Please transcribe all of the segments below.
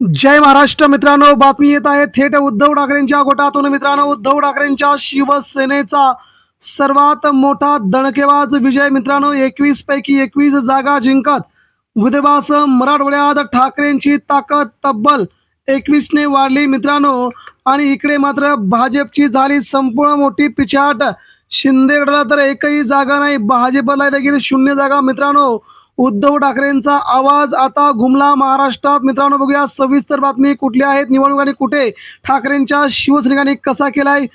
जय महाराष्ट्र मित्रांनो बातमी येत आहे. थेट उद्धव ठाकरेंच्या गोटातून मित्रांनो उद्धव ठाकरेंच्या शिवसेनेचा सर्वात मोठा दणकेबाज विजय मित्रांनो एकवीस पैकी एकवीस जागा जिंकत. विदर्भासह मराठवाड्यात ठाकरेंची ताकद तब्बल एकवीसने वाढली मित्रांनो. आणि इकडे मात्र भाजपची झाली संपूर्ण मोठी पिछाट. शिंदेगडला तर एकही जागा नाही भाजपला देखील शून्य जागा मित्रांनो. उद्धव ठाकरेंचा आवाज आता घुमला महाराष्ट्रात. मित्रांनो बघूया सविस्तर बातमी कुठल्या आहेत निवडणूक कुठे ठाकरेंच्या शिवसैनिकांनी कसा केलाय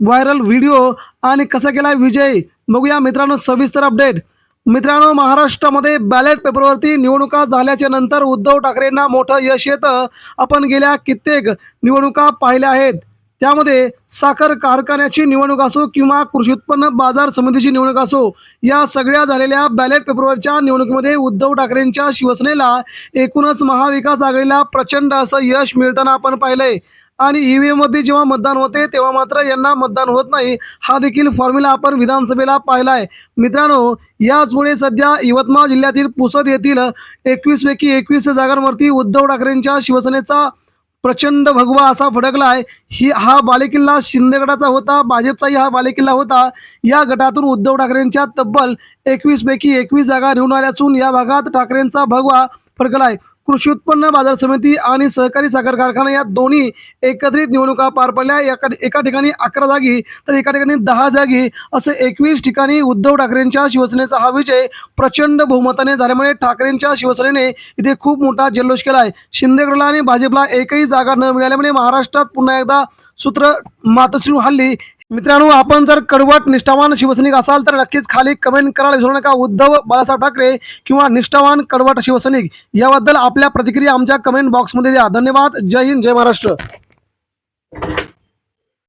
व्हायरल व्हिडिओ आणि कसा केलाय विजय? बघूया मित्रांनो सविस्तर अपडेट. मित्रांनो महाराष्ट्रामध्ये बॅलेट पेपरवरती निवडणुका झाल्याच्यानंतर उद्धव ठाकरेंना मोठं यश येतं. आपण गेल्या कित्येक निवडणुका पाहिल्या आहेत. त्यामध्ये साखर कारखान्याची निवडणूक असो किंवा कृषी उत्पन्न बाजार समितीची निवडणूक असो या सगळ्या झालेल्या बॅलेट पेपरवरच्या निवडणुकीमध्ये उद्धव ठाकरेंच्या शिवसेनेला एकूणच महाविकास आघाडीला प्रचंड असं यश मिळताना आपण पाहिलंय. आणि ईव्हीएममध्ये जेव्हा मतदान होते तेव्हा मात्र यांना मतदान होत नाही हा देखील फॉर्म्युला आपण विधानसभेला पाहिलाय. मित्रांनो याचमुळे सध्या यवतमाळ जिल्ह्यातील पुसद येथील एकवीस पैकी एकवीस जागांवरती उद्धव ठाकरेंच्या शिवसेनेचा प्रचंड भगवा असा फडकलाय. ही हा बालेकिल्ला शिंदेगडाचा होता भाजपचाही हा बालेकिल्ला होता. या गटातून उद्धव ठाकरेंच्या तब्बल एकवीस पैकी एकवीस जागा निवडून आल्या असून या भागात ठाकरेंचा भगवा फडकलाय. कृषी उत्पन्न बाजार समिती आणि सहकारी साखर कारखाना या दोन्ही एकत्रित निवडणुका पार पडल्या. एका एका ठिकाणी अकरा जागी तर एका ठिकाणी दहा जागी. असे एकवीस ठिकाणी उद्धव ठाकरेंच्या शिवसेनेचा हा विजय प्रचंड बहुमताने झाल्यामुळे ठाकरेंच्या शिवसेनेने इथे खूप मोठा जल्लोष केला आहे शिंदेगडला आणि भाजपला एकही जागा न मिळाल्यामुळे महाराष्ट्रात पुन्हा एकदा सूत्र मातोश्री हल्ली मित्रांनो आपण जर कडवट निष्ठावान शिवसैनिक असाल तर नक्कीच खाली कमेंट करायला विसरू नका. उद्धव बाळासाहेब ठाकरे किंवा निष्ठावान कडवट शिवसैनिक याबद्दल आपल्या प्रतिक्रिया आमच्या कमेंट बॉक्समध्ये द्या. धन्यवाद. जय हिंद जय महाराष्ट्र.